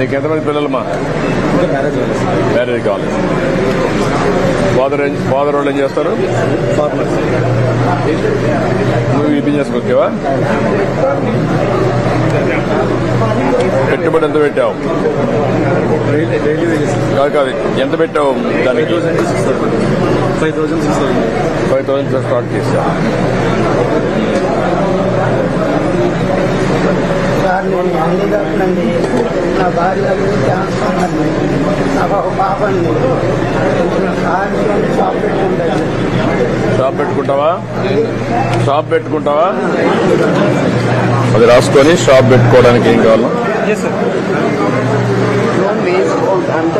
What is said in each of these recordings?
నీకు ఎంతమంది పిల్లలమ్మా? మ్యారేజ్ కావాలి ఫాదర్ ఫాదర్ వాళ్ళు ఏం చేస్తారు? నువ్వు ఈ బిజినెస్ వచ్చావా పెట్టుబడి ఎంత పెట్టావు? కాదు కాదు ఎంత పెట్టావు దానికి? Five thousand six thousand five thousand start చేసా సార్ నేను హ్యాండిక్యాప్ అండి నా క్యాన్సర్ అండి నాకు ఒక పాప అండి షాప్ పెట్టుకుంటాను. షాప్ పెట్టుకుంటావా? షాప్ పెట్టుకుంటావా? అది రాసుకొని షాప్ పెట్టుకోవడానికి ఏం కావాలా? లోన్ వేసుకోండి అంత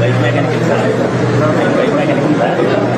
bike mechanic sir bike mechanic sir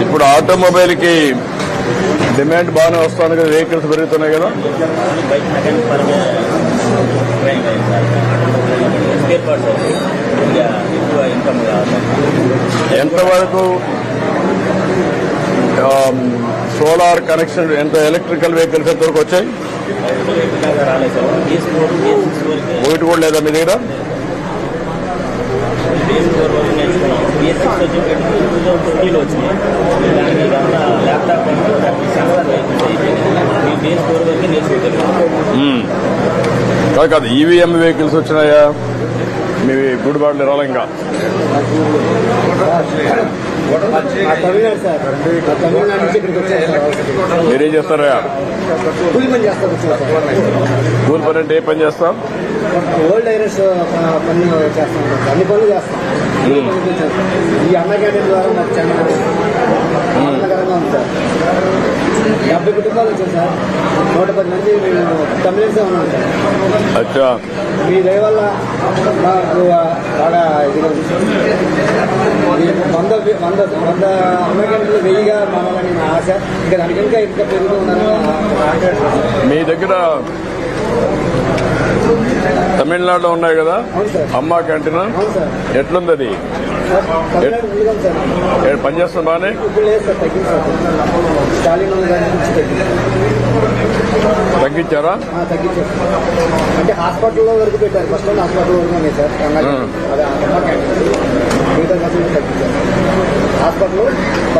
ఇప్పుడు ఆటోమొబైల్కి డిమాండ్ బాగానే వస్తుంది కదా వెహికల్స్ పెరుగుతున్నాయి కదా? ఎంతవరకు సోలార్ కనెక్షన్ ఎంత ఎలక్ట్రికల్ వెహికల్స్ ఎంతవరకు వచ్చాయి? ఒకటి కూడా లేదా మీ దగ్గర? బీఎస్ ఫోర్ టూ థౌసండ్ ట్వంటీలో వచ్చింది. దానికి ఇదంతా ల్యాప్టాప్ అంటే దానికి సెన్సార్ మీ బేస్ ఫోర్ వరకు నేర్చుకోగలిగాం కాదు కాదు ఈవీఎం వెహికల్స్ వచ్చినాయా? మీ గుడిబాట్లు రాలే ఇంకా. తమిళనాడు సార్ మా తమిళనాడు నుంచి ఇక్కడికి వచ్చాను సార్ మీరేం చేస్తారా కూలి పని కూలి పని అంటే ఏ పని చేస్తాం? ఓల్డ్ ఐరస్ పని చేస్తాం. అన్ని పనులు చేస్తాం. ఈ అన్న క్యాంటీన్ ద్వారా మాకు చాలా ఆనందకరంగా ఉంది సార్. డెబ్బై కుటుంబాలు వచ్చాయి సార్. నూట పది మంది మేము తమిళన్సే ఉన్నాం సార్. అచ్చా. మీ దయ వల్ల మాకు బాగా. ఈ వంద వంద వంద అమెరికన్లు వెయ్యిగా మారాలని నా ఆశ. ఇంకా దానికి ఇంకా ఇంకా పెరుగుతూ ఉండాలని మీ దగ్గర తమిళనాడులో ఉన్నాయి కదా? అమ్మా క్యాంటీన్? ఎట్లుంది అది పనిచేస్తుంది బాగానే తగ్గింది తగ్గించారా? అంటే హాస్పిటల్లో వరకు పెట్టారు. ఫస్ట్ హాస్పిటల్ వరకు ఉన్నాయి సార్ రంగారెడ్డి. అదే అమ్మ క్యాంటీన్ మిగతా మాత్రం తగ్గించారు హాస్పిటల్ బస్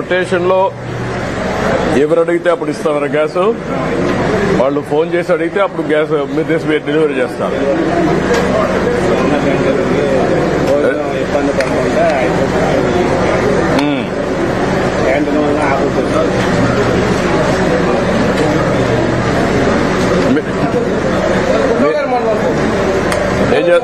రొటేషన్లో ఎవరు అడిగితే అప్పుడు ఇస్తారా గ్యాస్. వాళ్ళు ఫోన్ చేసి అడిగితే అప్పుడు గ్యాస్ మీరు మీరు డెలివరీ చేస్తారు. భోజనం ఇబ్బంది పడకుండా ఉమ్. క్యాంటీన్ వల్ల ఆపుతుంది మీ- మీ- ఏం చే